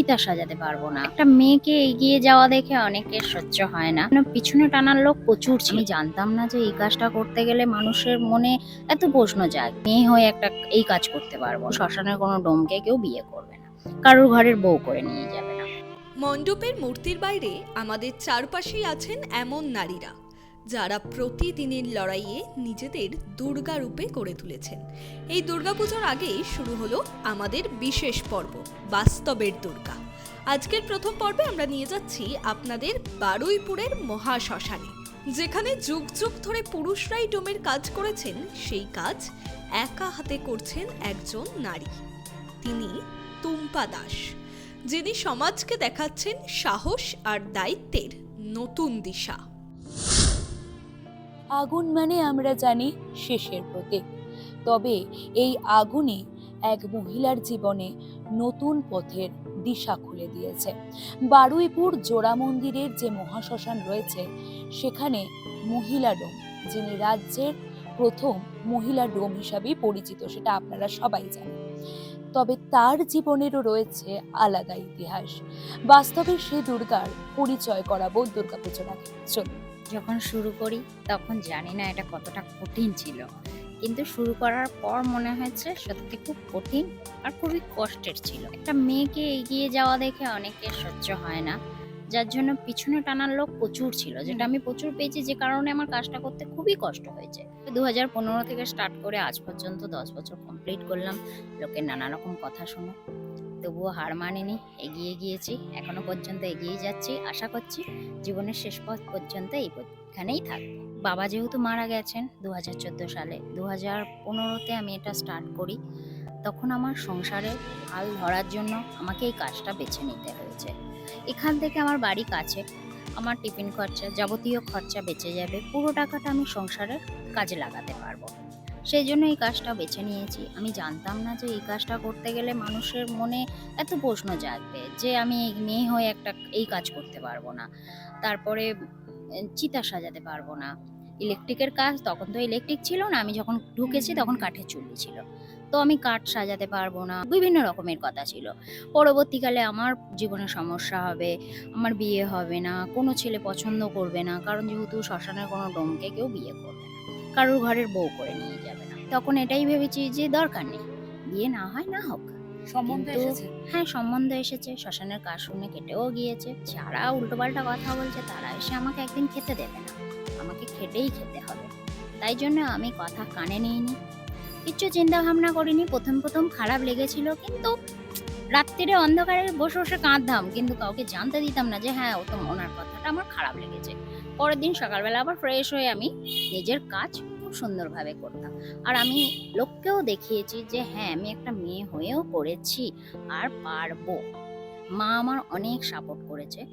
চিতা সাজাতে পারব না। একটা মেয়েকে এগিয়ে যাওয়া দেখে অনেকের সহ্য হয় না। পিছনে টানার লোক প্রচুর আমি জানতাম না যে এই কাজটা করতে গেলে মানুষের মনে এত প্রশ্ন যায় মেয়ে হয়ে একটা এই কাজ করতে পারব শ্মশানের কোনো ডোমকে কেউ বিয়ে করবে না। কারোর ঘরের বউ করে নিয়ে যাবে না। মণ্ডপের মূর্তির বাইরে আমাদের চারপাশেই আছেন এমন নারীরা। যারা প্রতিদিনের লড়াইয়ে নিজেদের দুর্গা রূপে করে তুলেছেন। এই দুর্গাপুজোর আগেই শুরু হলো আমাদের বিশেষ পর্ব, বাস্তবের দুর্গা। আজকের প্রথম পর্বে আমরা নিয়ে যাচ্ছি আপনাদের বারুইপুরের মহাশ্মশানে, যেখানে যুগ যুগ ধরে পুরুষরাই ডোমের কাজ করেছেন, সেই কাজ একা হাতে করছেন একজন নারী। তিনি তুম্পা দাস, যিনি সমাজকে দেখাচ্ছেন সাহস আর দায়িত্বের নতুন দিশা। আগুন মানে আমরা জানি শেষের প্রতীক। তবে এই আগুনই এক মহিলার জীবনে নতুন পথের দিশা খুলে দিয়েছে। বারুইপুর জোড়া মন্দিরের যে মহাশ্মশান রয়েছে, সেখানে মহিলা ডোম, যিনি রাজ্যের প্রথম মহিলা ডোম হিসাবেই পরিচিত, সেটা আপনারা সবাই জানেন। তবে তার জীবনেরও রয়েছে আলাদা ইতিহাস। বাস্তবে সে দুর্গার পরিচয় করাবো দুর্গাপুজোর আগে চলুন। যখন শুরু করি তখন জানি না এটা কতটা কঠিন ছিল। কিন্তু শুরু করার পর মনে হয়েছে সত্যি খুব কঠিন আর খুবই কষ্টের ছিল। একটা মেয়েকে এগিয়ে যাওয়া দেখে অনেকের সহ্য হয় না। যার জন্য পিছনে টানার লোক প্রচুর ছিল। যেটা আমি প্রচুর পেয়েছি যে কারণে আমার কাজটা করতে খুবই কষ্ট হয়েছে। দু হাজার পনেরো থেকে স্টার্ট করে আজ পর্যন্ত দশ বছর কমপ্লিট করলাম। লোকের নানা রকম কথা শুনে। তবুও হার মানিনি, এগিয়ে গিয়েছি, এখনও পর্যন্ত এগিয়ে যাচ্ছি, আশা করছি জীবনের শেষ পথ পর্যন্ত এই এখানেই থাকব বাবা যেহেতু মারা গেছেন দু হাজার চোদ্দ সালে দু হাজার পনেরোতে আমি এটা স্টার্ট করি, তখন আমার সংসারে হাল ধরার জন্য আমাকে এই কাজটা বেছে নিতে হয়েছে। এখান থেকে আমার বাড়ি কাছে, আমার টিফিন খরচা, যাবতীয় খরচা বেঁচে যাবে, পুরো টাকাটা আমি সংসারের কাজে লাগাতে পারব। সেই জন্য এই কাজটা বেছে নিয়েছি। আমি জানতাম না যে এই কাজটা করতে গেলে মানুষের মনে এত প্রশ্ন জাগবে যে আমি মেয়ে হয়ে একটা এই কাজ করতে পারব না। তারপরে চিতা সাজাতে পারব না। ইলেকট্রিকের কাজ তখন তো ইলেকট্রিক ছিল না, আমি যখন ঢুকেছি তখন কাঠের চুল্লি ছিল। তো আমি কাঠ সাজাতে পারব না, বিভিন্ন রকমের কথা ছিল। পরবর্তীকালে আমার জীবনে সমস্যা হবে, আমার বিয়ে হবে না, কোনো ছেলে পছন্দ করবে না, কারণ যেহেতু শ্মশানের কোনো ডোমকে কেউ বিয়ে করবে না। কারোর ঘরের বউ করে নিয়ে যাবে না। তখন এটাই ভেবেছি যে দরকার নেই। বিয়ে না হয় না হোক। সম্বন্ধ এসেছে? হ্যাঁ সম্বন্ধ এসেছে। শ্মশানের কাজ শুনে কেটেও গিয়েছে। যারা উল্টোপাল্টা কথা বলছে তারা এসে আমাকে একদিন খেতে দেবে না। আমাকে খেটেই খেতে হবে। তাই জন্য আমি কথা কানে নিইনি। কিচ্ছু চিন্তা ভাবনা করিনি। প্রথম প্রথম খারাপ লেগেছিল কিন্তু রাত্রিরে অন্ধকারে বসে বসে কাঁদতাম। কিন্তু কাউকে জানতে দিতাম না যে হ্যাঁ ও তো ওনার কথাটা আমার খারাপ লেগেছে। পরের দিন সকালবেলা আবার ফ্রেশ হয়ে আমি নিজের কাজ খুব সুন্দরভাবে করতাম। আর আমি লোককেও দেখিয়েছি যে হ্যাঁ আমি একটা মেয়ে হয়েও করেছি আর পারব। মা আমার অনেক সাপোর্ট করেছে।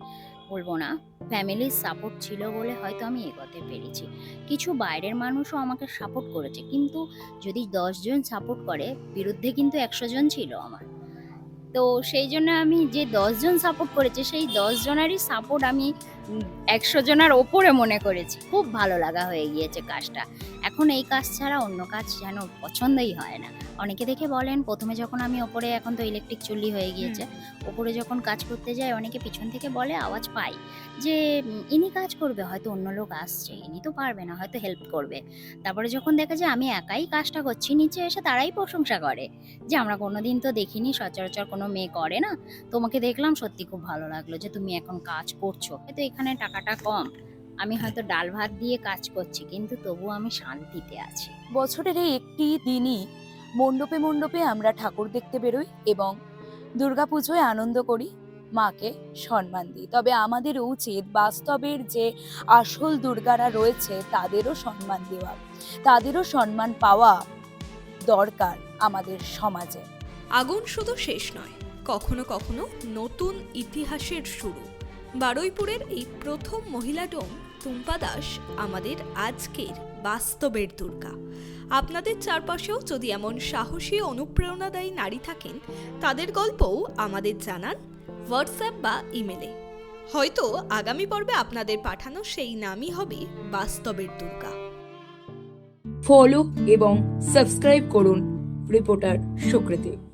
বলব না ফ্যামিলির সাপোর্ট ছিল বলে হয়তো আমি এগোতে পেরেছি। কিছু বাইরের মানুষও আমাকে সাপোর্ট করেছে। কিন্তু যদি জন সাপোর্ট করে, বিরুদ্ধে কিন্তু একশো জন ছিল আমার। তো সেই জন্য আমি যে জন সাপোর্ট করেছে, সেই দশ জনেরই সাপোর্ট আমি একশো জনের ওপরে মনে করেছি। খুব ভালো লাগা হয়ে গিয়েছে কাজটা। এখন এই কাজ ছাড়া অন্য কাজ যেন পছন্দই হয় না। অনেকে দেখে বলেন প্রথমে যখন আমি ওপরে এখন তো ইলেকট্রিক চুল্লি হয়ে গিয়েছে। ওপরে যখন কাজ করতে যাই অনেকে পিছন থেকে বলে আওয়াজ পাই যে ইনি কাজ করবে হয়তো অন্য লোক আসছে ইনি তো পারবে না হয়তো হেল্প করবে। তারপরে যখন দেখা যায় আমি একাই কাজটা করছি নিচে এসে তারাই প্রশংসা করে যে আমরা কোনোদিন তো দেখিনি সচরাচর কোনো মেয়ে করে না। তোমাকে দেখলাম সত্যি খুব ভালো লাগল যে তুমি এখন কাজ করছ। হয়তো এখানে টাকাটা কম আমি হয়তো ডাল ভাত দিয়ে কাজ করছি কিন্তু তবু আমি শান্তিতে আছি। বছরের এই একটি দিনই মণ্ডপে মণ্ডপে আমরা ঠাকুর দেখতে বেরোই এবং দুর্গাপুজোয় আনন্দ করি মাকে সম্মান দিই। তবে আমাদের উচিত বাস্তবের যে আসল দুর্গারা রয়েছে তাদেরও সম্মান দেওয়া। তাদেরও সম্মান পাওয়া দরকার আমাদের সমাজে। আগুন শুধু শেষ নয় কখনো কখনো নতুন ইতিহাসের শুরু। বারুইপুরের এই প্রথম মহিলা ডোম টুম্পা দাস আমাদের আজকের বাস্তবের দুর্গা। আপনাদের চারপাশেও যদি এমন সাহসী অনুপ্রেরণাদায়ী নারী থাকেন, তাদের গল্পও আমাদের জানান হোয়াটসঅ্যাপ বা ইমেলে। হয়তো আগামী পর্বে আপনাদের পাঠানো সেই নামই হবে বাস্তবের দুর্গা। ফলো এবং সাবস্ক্রাইব করুন রিপোর্টার সুকৃতি।